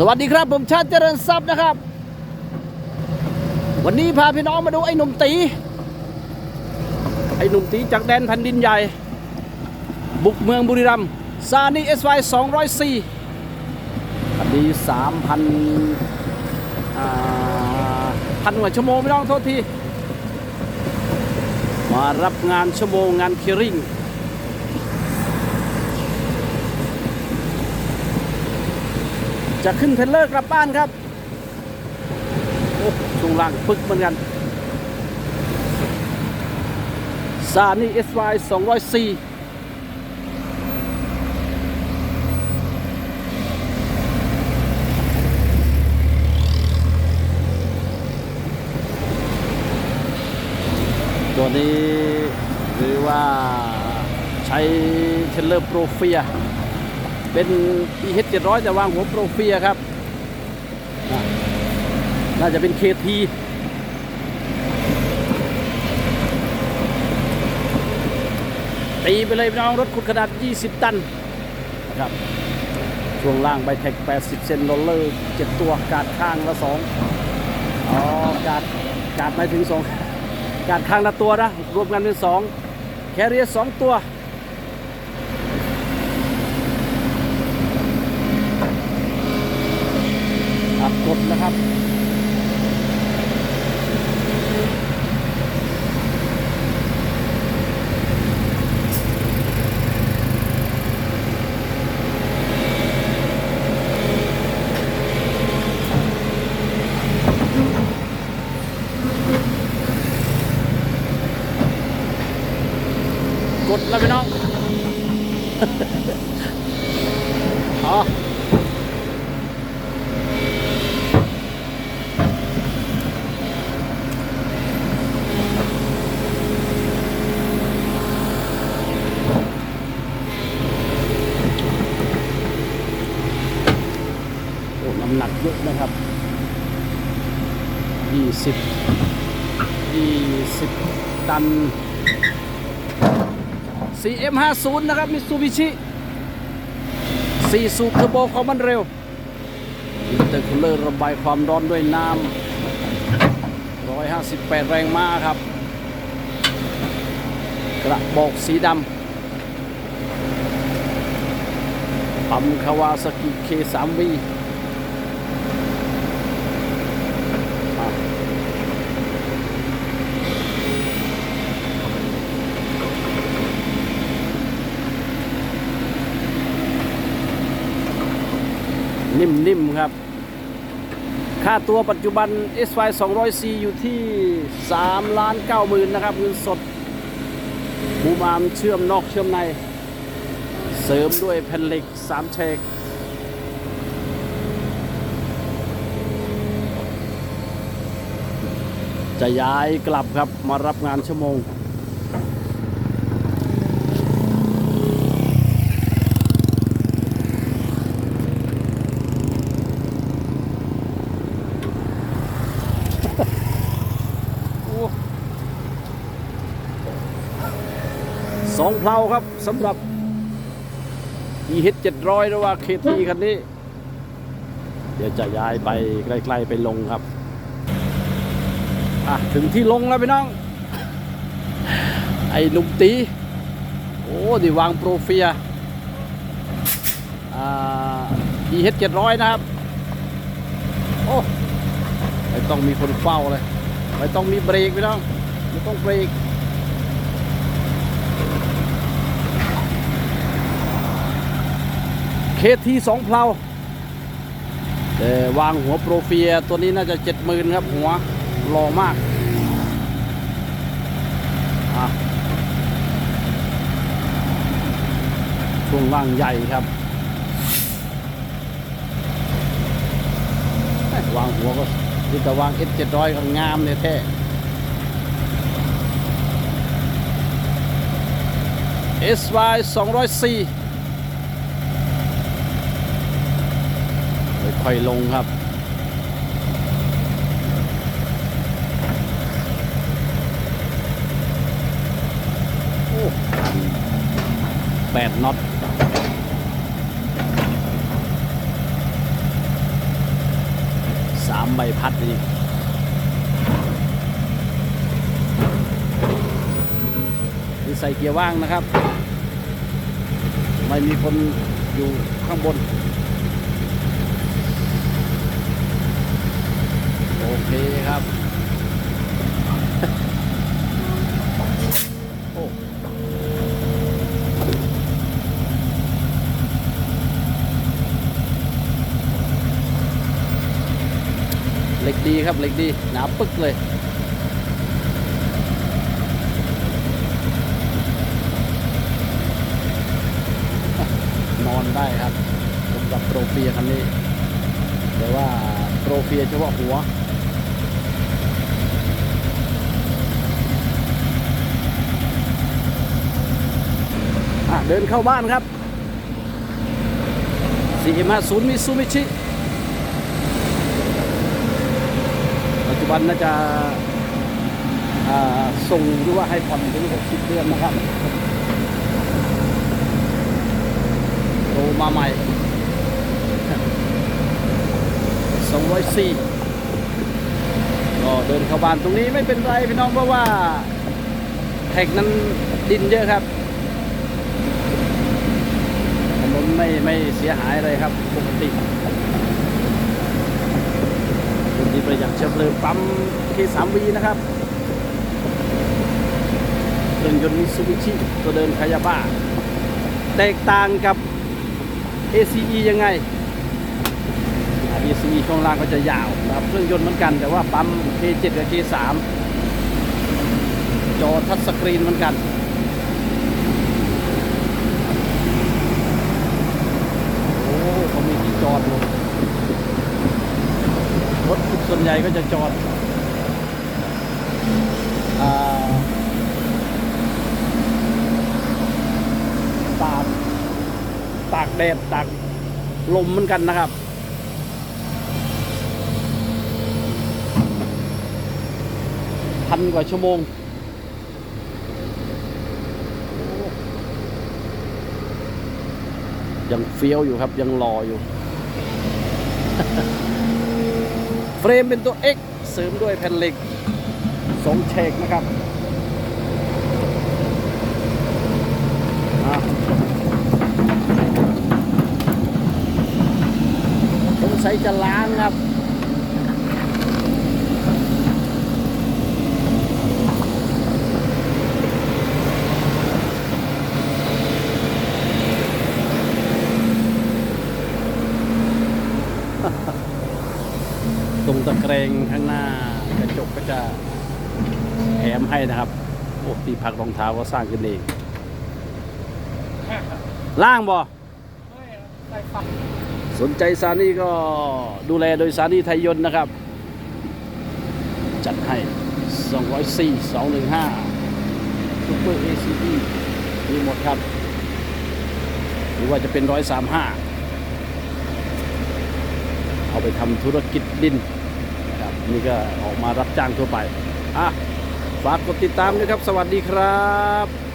สวัสดีครับผมชาติเจริญทรัพย์นะครับ วันนี้พาพี่น้องมาดูไอ้หนุ่มตี ไอ้หนุ่มตีจากแดนแผ่นดินใหญ่ บุกเมืองบุรีรัมย์ซานีเอสไว204อันนี้3,000อ่าพันกว่าชั่วโมงพี่น้องโทษที มารับงานชั่วโมงงานเคริ่ง จะขึ้นเทรลเลอร์กลับบ้านครับโอ้ช่วงล่างปึกเหมือนกันซานี่ SY 204ตัวนี้หรือว่าใช้เทรลเลอร์โปรเฟีย เป็น PH 700 แต่วางหัวโปรเฟียครับ น่าจะเป็น KT ตีไปเลยพี่น้องรถขุดขนาด 20 ตันนะครับช่วงล่างใบแท็ก80 เซนโรลเลอร์7ตัวกาดข้างละ2อ๋อกาดกาดหมายถึง 2 กาดข้างละตัวนะ รวมกันเป็น 2 แคเรียส2ตัว อัดกดนะครับกดแล้วพี่น้อง น้ำหนักเยอะนะครับยี่สิบยี่สิบตัน CM50 นะครับมิตซูบิชิ4สูบเทอร์โบความมันเร็วอินเตอร์คูลเลอร์ระบายความร้อนด้วยน้ำ158 แรงม้าครับ กระบอกสีดำปั๊มคาวาสกิ K3V นิ่มๆครับ ค่าตัวปัจจุบัน SY 200C อยู่ที่3ล้าน9หมื่นนะครับ เงินสดบูมอามเชื่อมนอกเชื่อมใน เสริมด้วยแผ่นเหล็ก3เชก จะย้ายกลับครับมารับงานชั่วโมง สองเพลาครับสำหรับ EH 700หรือว่า KT คันนี้ เดี๋ยวจะย้ายไปใกล้ ๆ ไปลงครับ อะถึงที่ลงแล้วพี่น้อง ไอ้นุ่มตี โอ้ดิวางโปรเฟียอ่า EH 700 นะครับ โอ้ไม่ต้องมีคนเฝ้าเลย ไม่ต้องมีเบรกพี่น้อง ไม่ต้องเบรกเคทีสองเพลาแต่วางหัวโปรเฟียตัวนี้น่าจะเจ็ดหมื่นครับหัว รอมากช่วงล่างใหญ่ครับ วางหัวก็ที่แต่วาง S 700 ก็งามเลยแท้เอสวายสองร้อยสี่ค่อยลงครับ 8น็อตสามใบพัดอีกนี่ใส่เกียร์ว่างนะครับ ไม่มีคนอยู่ข้างบน โอเคครับ ดีครับเหล็กดีหนาปึกเลยนอนได้ครับสำหรับโปรเฟียคันนี้ แต่ว่าโปรเฟียเฉพาะหัวเดินเข้าบ้านครับ450มิ ซูมิชิปันน่าจะาส่งหรือว่าให้ผ่อนถึง60เดือนนะครับโตมาใหม่204ก็เดินเข้าบ้านตรงนี้ไม่เป็นไรพี่น้องเพราะว่าแท็กนั้นดินเยอะครับถนนไม่ไม่เสียหายอะไรครับปกติคุณ ที่ประหยัดเชื้อเพลิงปั๊มที่สามวีนะครับเครื่องยนต์มิซูบิชิตัวเดินคายาบ้า แตกต่างกับ ACE ยังไง ACE ช่วงล่างก็จะยาวนะครับเครื่องยนต์เหมือนกัน แต่ว่าปั๊ม K7 กับ K3 จอทัชสกรีนเหมือนกันโอ้เขามีที่จอดรถรถ ส่วนใหญ่ก็จะจอดอตากตากแดดตากลมเหมือนกันนะครับพันกว่าชั่วโมงยังเฟี้ยวอยู่ครับยังรออยู่ เฟรมเป็นตัว X เสริมด้วยแผ่นเหล็กสองเชกนะครับสงสัยจะล้างครับ ตรงตะ เกรงข้างหน้ากระจกก็จะแถมให้นะครับโอ้ที่พักรองเท้าก็สร้างขึ้นเองล่างบ่สนใจซานี่ก็ดูแลโดยซานี่ไทยยนต์นะครับ จัดให้ 204 215ซุปเปอร์ ACD มีหมดครับ หรือว่าจะเป็น 135 เอาไปทำธุรกิจดิน นี่ก็ออกมารับจ้างทั่วไปอะฝากกดติดตามด้วยครับ สวัสดีครับ